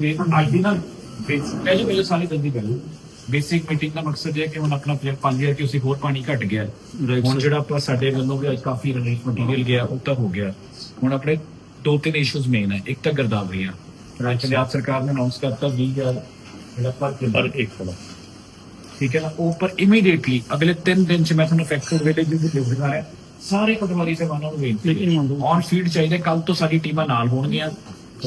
ਤੇ ਅੱਜ ਦੀ ਨਾ ਪਹਿਲੇ ਪਹਿਲੇ ਸਾਲੀ ਜਲਦੀ ਕਰੋ ਬੇਸਿਕ ਮੀਟਿੰਗ ਦਾ ਮਕਸਦ ਇਹ ਹੈ ਕਿ ਹੁਣ ਆਪਣਾ ਪਲੇਅਰ 5000 ਕਿ ਅਸੀਂ ਹੋਰ ਪਾਣੀ ਘਟ ਗਿਆ। ਹੈ। ਹੁਣ. ਜਿਹੜਾ ਆਪਾਂ ਸਾਡੇ ਵੱਲੋਂ ਵੀ ਅੱਜ ਕਾਫੀ ਰਿਲੀਫ ਮਟੀਰੀਅਲ ਗਿਆ ਉਹ ਤਾਂ ਹੋ ਗਿਆ। ਹੁਣ ਆਪਣੇ ਦੋ ਤਿੰਨ ਇਸ਼ੂਜ਼ ਮੇਨ ਹੈ। ਇੱਕ ਤਾਂ ਗਰਦਾਵਰੀਆਂ। ਰਾਜ ਪੰਜਾਬ ਸਰਕਾਰ ਨੇ ਅਨਾਉਂਸ ਕਰਤਾ 20000 ਜਿਹੜਾ ਪਰ ਪਰ ਇੱਕ ਫਲਾ ਠੀਕ ਹੈ ਨਾ? ਉਹ ਪਰ ਇਮੀਡੀਏਟਲੀ ਅਗਲੇ 3 ਦਿਨ ਚ ਮੈਂ ਤੁਹਾਨੂੰ ਫੈਕਟਰ ਵੇਲੇ ਜੀ ਦੇ ਦਿਖਾ ਰਿਹਾ ਸਾਰੇ ਪਟਵਾਰੀ ਸੇਵਾਨਾਂ ਨੂੰ ਬੇਨਤੀ ਔਨ ਫੀਲਡ ਚਾਹੀਦਾ ਕੱਲ ਤੋਂ ਸਾਡੀ ਟੀਮਾਂ ਨਾਲ ਹੋਣਗੀਆਂ।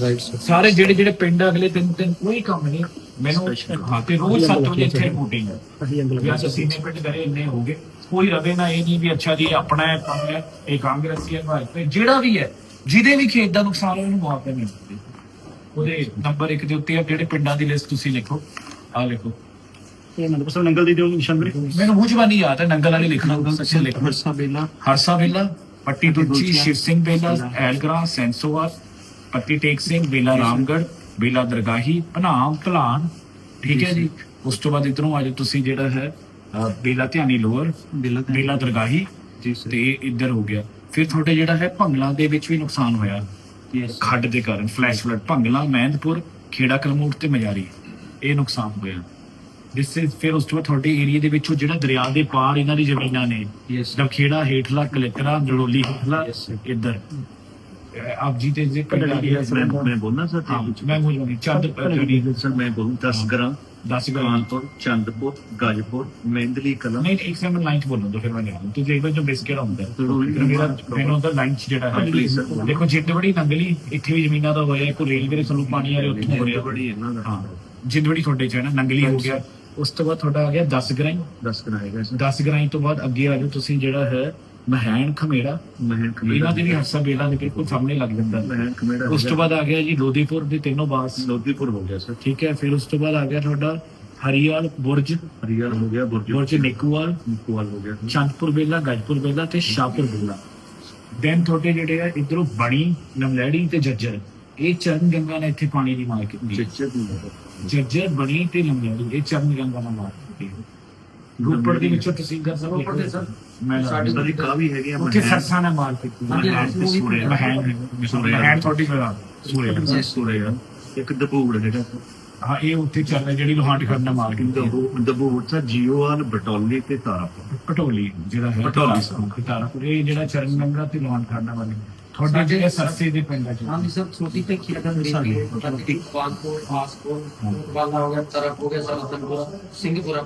ਰਾਈਟ ਸਰ ਸਾਰੇ ਜਿਹੜੇ ਜਿਹੜੇ ਪਿੰਡ ਅਗਲੇ ਤਿੰਨ ਦਿਨ ਕੋਈ ਕੰਮ ਨਹੀਂ ਮੈਨੂੰ. ਹਾਂ ਤੇ ਰੋਜ਼ 7 ਵਜੇ ਇੱਥੇ ਮੀਟਿੰਗ ਹੈ। ਵੀ ਅੱਜ ਅਸੀਂ ਨੇ ਪਿੰਡ ਕਰੇ ਇੰਨੇ ਹੋ ਗਏ। ਕੋਈ ਰਵੇ ਨਾ ਇਹ ਨਹੀਂ ਵੀ ਅੱਛਾ ਜੀ ਆਪਣਾ ਹੈ ਕੰਮ ਹੈ ਇਹ ਕਾਂਗਰਸੀ ਹੈ ਭਾਜਪਾ ਜਿਹੜਾ ਵੀ ਹੈ ਜਿਹਦੇ ਵੀ ਖੇਤ ਦਾ ਨੁਕਸਾਨ ਹੋਇਆ ਉਹਨੂੰ ਮੁਆਵਜ਼ਾ ਮਿਲਦਾ। ਉਹਦੇ ਨੰਬਰ 1 ਦੇ ਉੱਤੇ ਆ ਜਿਹੜੇ ਪਿੰਡਾਂ ਦੀ ਲਿਸਟ ਤੁਸੀਂ ਲਿਖੋ। ਆ ਲਿਖੋ। ਇਹ ਨੰਬਰ ਸਰ ਨੰਗਲ ਦੀ ਦਿਓ ਨਿਸ਼ਾਨ ਵੀਰੇ। ਮੈਨੂੰ ਮੂੰਹ ਜ਼ਬਾਨੀ ਯਾਦ ਹੈ ਨੰਗਲ ਵਾਲੀ ਲਿਖਣਾ ਤੁਸੀਂ ਲਿਖੋ। ਹਰਸਾ ਬੇਲਾ। ਹਰਸਾ ਵੇਲਾ ਪੱਟੀ ਦੁੱਚੀ ਸ਼ਿਵ ਸਿੰਘ ਬੇਲਾ ਬੇਲਾ। ਐਲਗਰਾ ਸੈਂਸੋਵਾਰ ਪੱਟੀ ਟੇਕ ਸਿੰਘ ਬੇਲਾ ਰਾਮਗੜ ਬੇਲਾ ਦਰਗਾਹੀ ਭਨਾਮ ਧਲਾਨ। ਠੀਕ ਹੈ ਜੀ? ਉਸ ਤੋਂ ਬਾਅਦ ਇਧਰੋਂ ਆਜੋ ਤੁਸੀਂ ਜਿਹੜਾ ਹੈ ਬੇਲਾ ਧਿਆਨੀ ਲੋਅਰ ਬੇਲਾ ਦਰਗਾਹੀ ਜੀ ਸਰ। ਤੇ ਇੱਧਰ ਹੋ ਗਿਆ। ਫਿਰ ਤੁਹਾਡੇ ਜਿਹੜਾ ਹੈ ਭੰਗਲਾ ਦੇ ਵਿੱਚ ਵੀ ਨੁਕਸਾਨ ਹੋਇਆ। ਯੈਸ ਖੱਡ ਦੇ ਕਾਰਨ ਫਲੈਸ਼ ਫਲੱਡ ਭੰਗਲਾ ਮਹਿੰਦਪੁਰ ਖੇੜਾ ਕਲਮੂਟ ਤੇ ਮਜਾਰੀ। ਇਹ ਨੁਕਸਾਨ ਹੋਇਆ। ਜਿਸ ਸੇ ਫਿਰ ਉਸ ਤੋਂ ਬਾਅਦ ਤੁਹਾਡੇ ਏਰੀਆ ਦੇ ਵਿੱਚੋਂ ਜਿਹੜਾ ਦਰਿਆ ਦੇ ਪਾਰ ਇਹਨਾਂ ਦੀ ਜ਼ਮੀਨਾਂ ਨੇ ਯੈਸ ਦਖੇੜਾ ਹੇਠਲਾ ਕਲੇਕਰਾ ਨੜੋਲੀ ਹੇਠਲਾ. ਇੱਧਰ। ਅਹ ਆਪ ਜੀ ਤੇ ਜੇ ਪਿੰਡ ਆ ਗਿਆ मैं मैं बोलना सर ਹਾਂ ਮੈਂ ਮੁਝ ਨਹੀਂ ਚੰਦ ਜਿਹੜੀ सर मैं बोलूँ दस ग्राम 10 ਗ੍ਰਾਮ कानपुर चंदपुर गाजीपुर मेंदली कला ਨਹੀਂ ਇੱਕ ਸੈਕਿੰਡ ਲਾਈਨ ਚ ਬੋਲੋ ਤਾਂ ਫਿਰ ਮੈਂ ਨਹੀਂ ਤੁਸੀਂ ਇੱਕ ਵਾਰ ਜੋ ਬੇਸ ਕਿਹੜਾ ਹੁੰਦਾ ਹੈ? ਜ਼ਰੂਰੀ। ਮੇਰਾ ਮੈਨੂੰ ਉਹਦਾ ਲਾਈਨ ਚ ਜਿਹੜਾ ਹੈ Please, sir. ਦੇਖੋ ਜਿੱਦਵੜੀ ਨੰਗਲੀ ਇੱਥੇ ਵੀ ਜ਼ਮੀਨਾਂ ਦਾ ਹੋਇਆ ਕੋਈ ਰੇਲਵੇ ਦੇ ਥੱਲੋਂ ਪਾਣੀ ਆ ਰਿਹਾ ਉੱਥੋਂ ਹੋ ਰਿਹਾ बड़ी है ना ਹਾਂ ਜਿੱਦਵੜੀ ਤੁਹਾਡੇ ਚ ਹੈ ਨਾ ਨੰਗਲੀ ਹੋ ਗਿਆ ਉਸ ਤੋਂ ਬਾਅਦ ਤੁਹਾਡਾ ਆ ਗਿਆ 10 ਗ੍ਰਾਈ दस कराएगा सर 10 ਗ੍ਰਾਈ ਤੋਂ ਬਾਅਦ ਅੱਗੇ ਆ ਜਾਓ ਤੁਸੀਂ ਜਿਹੜਾ ਹੈ ਮਹਿਣ ਖਮੇੜਾ। ਮਹਿਣ ਖਮੇੜਾ। ਜਿਹੜੀ ਹਸਾ ਬੇਲਾ ਦੇ ਬਿਲਕੁਲ ਸਾਹਮਣੇ ਲੱਗ ਜਾਂਦਾ। ਮਹਿਣ ਖਮੇੜਾ ਉਸ ਤੋਂ ਬਾਅਦ ਆ ਗਿਆ ਜੀ ਲੋਦੀਪੁਰ ਦੇ ਤਿੰਨੋਂ ਬਾਸ ਲੋਦੀਪੁਰ ਹੋ ਗਿਆ ਸਰ। ਠੀਕ ਹੈ ਫਿਰ ਉਸ ਤੋਂ ਬਾਅਦ ਆ ਗਿਆ ਤੁਹਾਡਾ ਹਰੀਆਲ ਬੁਰਜ। ਹਰੀਆਲ ਹੋ ਗਿਆ ਬੁਰਜ। ਬੁਰਜ ਨਿਕੂਵਾਲ। ਨਿਕੂਵਾਲ ਹੋ ਗਿਆ। ਚੰਦਪੁਰ ਬੇਲਾ ਗਜਪੁਰ ਬੇਲਾ ਤੇ ਸ਼ਾਹਪੁਰ ਬੇਲਾ ਦੈਨ ਥੋੜੇ ਜਿਹੜੇ ਆ ਇਧਰੋਂ ਬਣੀ ਨਮਲੈੜੀ ਤੇ ਜੱਜਰ। ਇਹ ਚਰਨ ਗੰਗਾ ਨੇ ਇੱਥੇ ਪਾਣੀ ਦੀ ਮਾਰਕੀਟ ਨਹੀਂ ਜੱਜਰ ਬਣੀ ਤੇ ਨਮਲੈੜੀ। ਇਹ ਚਰਨ ਗੰਗਾ ਨਾਲ ਮਾਰਕੀਟ ਰੋਪੜ ਦੇ ਵਿੱਚੋਂ ਤੁਸੀਂ ਕਰ ਸਕਦੇ ਰੋਪੜ ਦੇ ਸਰ ਮੈਂ ਸਾਡੇ ਬੜੀ ਕਾਵੀ ਹੈਗੀ ਆ ਉੱਥੇ ਸਰਸਾਂ ਨਾਲ ਮਾਰ ਕੀਤੀ ਹਾਂਜੀ ਸੂਰੇ ਬਹਿਣ ਸੂਰੇ ਬਹਿਣ ਤੁਹਾਡੀ ਮੇਰਾ ਸੂਰੇ ਸੂਰੇ ਆ ਇੱਕ ਦਬੂੜ ਜਿਹੜਾ। ਹਾਂ ਇਹ ਉੱਥੇ ਚੱਲਦਾ ਜਿਹੜੀ ਲੋਹਾਂਡ ਕਰਨਾ ਮਾਰ ਕੇ ਦਬੂੜ ਦਬੂੜ ਤਾਂ ਜੀਓਆਲ ਬਟੋਲੀ ਤੇ ਤਾਰਾਪੁਰ। ਬਟੋਲੀ ਜਿਹੜਾ ਹੈ ਬਟੋਲੀ ਸਾਹਿਬ ਤਾਰਾਪੁਰ ਇਹ ਜਿਹੜਾ ਚਰਨ ਨੰਗਰਾ ਤੇ ਲੋਹਾਂਡ ਕਰਨਾ ਵਾਲੀ ਤੁਹਾਡੇ ਜਿਹੜੇ ਸਰਸੇ ਦੇ ਪਿੰਡਾਂ ਚ ਹਾਂ ਜੀ ਸਭ ਛੋਟੀ ਤੇ ਖੇਡਾਂ ਦੇ ਸਾਡੇ ਪਾਸਪੋਰਟ ਪਾਸਪੋਰਟ ਵਾਲਾ ਹੋ ਗਿਆ ਤਰਫ ਹੋ ਗਿਆ ਸਾਰਾ ਸਿੰਘਪੁਰਾ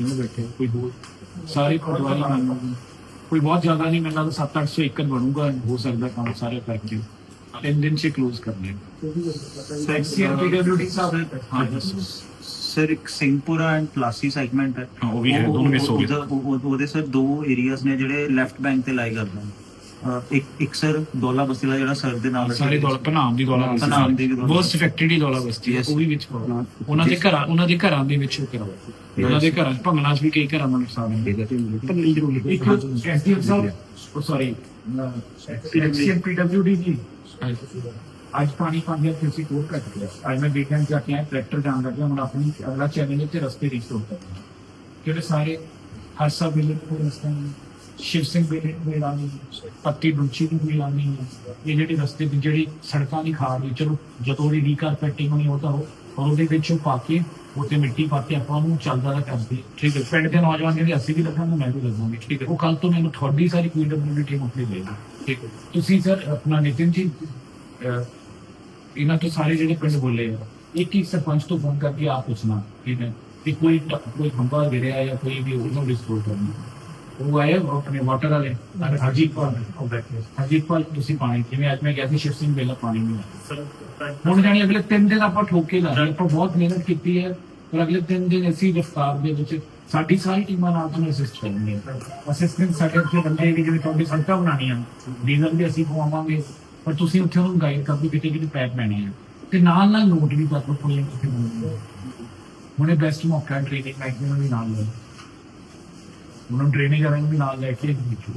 ਦੋਨੋਂ ਬੈਠੇ ਕੋਈ ਹੋਰ ਸਾਰੇ ਪਟਵਾਰੀ ਕੰਮ ਕੋਈ ਬਹੁਤ ਜ਼ਿਆਦਾ ਨਹੀਂ ਮੈਨੂੰ ਲੱਗਦਾ 7-800 ਏਕੜ ਬਣੂਗਾ ਹੋ ਸਕਦਾ ਕੰਮ ਸਾਰੇ ਕਰਕੇ ਤਿੰਨ ਦਿਨ ਚ ਕਲੋਜ਼ ਕਰ ਲੈਣ। ਸੈਕਸੀਅਰ ਪੀਡਬਲਯੂਡੀ ਸਾਹਿਬ ਹਾਂ ਸਰ ਇੱਕ ਸਿੰਘਪੁਰਾ ਐਂਡ ਪਲਾਸੀ ਸੈਗਮੈਂਟ ਹੈ। ਉਹ ਵੀ ਹੈ, ਦੋਨੋਂ miss ਹੋ ਗਏ। ਉਹਦਾ- ਉਹ- ਉਹ- ਉਹਦੇ ਸਰ ਦੋ ਏਰੀਆਜ਼ ਨੇ ਜਿਹੜੇ ਲੈਫਟ ਬੈਂਕ ਤੇ ਲਾਈ ਕਰਦੇ ਨੇ। ਇੱਕ ਇੱਕ ਸਰ ਦੌਲਾ ਬਸਤੀ ਦਾ ਜਿਹੜਾ ਸਰ ਦੇ ਨਾਲ ਸਾਰੇ ਦੌਲਾ ਭਨਾਮ ਦੀ ਦੌਲਾ ਬਸਤੀ। ਭਨਾਮ ਦੀ ਵੀ ਦੌਲਾ ਬਹੁਤ ਅਫੈਕਟਡ ਹੀ ਦੌਲਾ ਬਸਤੀ ਹੈ. ਉਹ ਵੀ ਵਿੱਚ। ਉਹਨਾਂ ਦੇ ਘਰਾਂ ਉਹਨਾਂ ਦੇ ਘਰਾਂ ਦੇ ਵਿੱਚ ਕਰਾਓ ਉਹਨਾਂ ਦੇ ਘਰਾਂ ਚ ਭੰਗਣਾ ਵੀ ਕਈ ਘਰਾਂ ਦਾ ਨੁਕਸਾਨ ਹੈ। ਪੱਲੀ ਜ਼ਰੂਰ ਇੱਕ ਐਸਡੀਐਮ ਸਾਹਿਬ ਉਹ ਸੌਰੀ ਐਕਸੀਐਮ ਪੀਡਬਲਯੂਡੀ ਜੀ। ਅੱਜ ਪਾਣੀ ਪਾਣੀ ਤੇ ਅਸੀਂ ਕੋਲ ਕੱਟ ਗਿਆ ਅੱਜ ਮੈਂ ਦੇਖਿਆ ਕਿ ਆਇਆ ਟਰੈਕਟਰ ਜਾਣ ਲੱਗਿਆ ਹੁਣ ਆਪਣੀ ਅਗਲਾ ਚੈਨਲ ਤੇ ਰਸਤੇ ਰਿਸਟੋਰ ਕਰਨਾ ਜਿਹੜੇ ਸਾਰੇ ਹਰਸਾ ਬਿਲੇ ਨੂੰ ਰਸਤਾ ਨਹੀਂ ਸ਼ਿਵ ਸਿੰਘ ਬਿਲੇ ਨੂੰ ਮਿਲਾਨੀ ਪੱਤੀ ਡੁੰਚੀ ਨੂੰ ਮਿਲਾਨੀ ਇਹ ਜਿਹੜੇ ਰਸਤੇ ਦੀ ਜਿਹੜੀ ਸੜਕਾਂ ਦੀ ਖਾਰ ਦੀ ਚਲੋ ਜਦੋਂ ਦੀ ਰੀਕਾਰਪੈਟਿੰਗ ਹੋਣੀ ਉਹ ਤਾਂ ਹੋ ਔਰ ਉਹਦੇ ਵਿੱਚੋਂ ਪਾ ਕੇ ਉੱਤੇ ਮਿੱਟੀ ਪਾ ਕੇ ਆਪਾਂ ਉਹਨੂੰ ਚੱਲਦਾ ਦਾ ਕਰਦੇ। ਠੀਕ ਹੈ। ਪਿੰਡ ਦੇ ਨੌਜਵਾਨ ਜਿਹੜੇ ਅਸੀਂ ਵੀ ਲੱਗਾਂਗੇ ਮੈਂ ਵੀ ਲੱਗਾਂਗੇ ਠੀਕ ਹੈ। ਉਹ ਕੱਲ ਤੋਂ ਮੈਨੂੰ ਤੁਹਾਡੀ ਸਾਰੀ ਪੀਡਬਲਯੂਡੀ ਟੀਮ ਉੱਤੇ ਲੈ ਠੀਕ ਹੈ। ਤੁਸੀਂ ਸਰ ਆਪਣਾ ਨਿਤਿਨ ਜੀ ਇਹਨਾਂ ਤੋਂ ਸਾਰੇ ਜਿਹੜੇ ਪਿੰਡ ਬੋਲੇ ਆ ਇੱਕ ਇੱਕ ਸਰਪੰਚ ਤੋਂ ਫੋਨ ਕਰਕੇ ਆਪ ਪੁੱਛਣਾ ਠੀਕ ਹੈ ਕਿ ਕੋਈ ਕੋਈ ਖੰਭਾ ਗਿਰਿਆ ਜਾਂ ਕੋਈ ਵੀ ਉਹਨੂੰ ਡਿਸਪੋਜ਼ ਕਰਨਾ। ਉਹ ਆਏ ਉਹ ਆਪਣੇ ਵਾਟਰ ਵਾਲੇ ਹਰਜੀਤ ਪਾਲ ਹਰਜੀਤ ਪਾਲ ਤੁਸੀਂ ਪਾਣੀ ਜਿਵੇਂ ਅੱਜ ਮੈਂ ਗਿਆ ਸੀ ਸ਼ਿਵ ਸਿੰਘ ਵੇਲਾ ਪਾਣੀ ਨਹੀਂ ਆਇਆ ਹੁਣ ਜਾਣੀ ਅਗਲੇ 3 ਦਿਨ ਆਪਾਂ ਠੋਕੇ ਲਾ ਰਹੇ ਆਪਾਂ ਬਹੁਤ ਮਿਹਨਤ ਕੀਤੀ ਹੈ ਪਰ ਅਗਲੇ 3 ਦਿਨ ਅਸੀਂ ਰਫਤਾਰ ਦੇ ਵਿੱਚ ਸਾਡੀ ਸਾਰੀ ਟੀਮਾਂ ਨਾਲ ਤੁਹਾਨੂੰ ਅਸਿਸਟ ਕਰਨਗੀਆਂ ਅਸਿਸਟੈਂਟ ਸਾਡੇ ਉੱਤੇ ਬੰਦੇ ਵੀ ਜਿਵੇਂ ਤੁਹਾਡੀ ਸੜਕਾਂ ਬਣਾਉਣੀਆਂ ਡੀਜ਼ਲ ਵੀ ਅਸੀਂ ਪਵਾਵਾਂਗੇ ਪਰ ਤੁਸੀਂ ਉੱਥੇ ਉਹਨੂੰ ਗਾਈਡ ਕਰਦੇ ਕਿਤੇ ਕਿਤੇ ਪੈਪ ਪੈਣੇ ਆ ਤੇ ਨਾਲ ਨਾਲ ਨੋਟ ਵੀ ਕਰ ਕੋਈ ਕਿਤੇ ਹੁਣੇ ਬੈਸਟ ਮੌਕਾ ਟ੍ਰੇਨਿੰਗ ਮੈਕਸਿਮਮ ਵੀ ਨਾਲ ਲੈ ਉਹਨਾਂ ਨੂੰ ਟ੍ਰੇਨਿੰਗ ਕਰਨ ਵੀ ਨਾਲ ਲੈ ਕੇ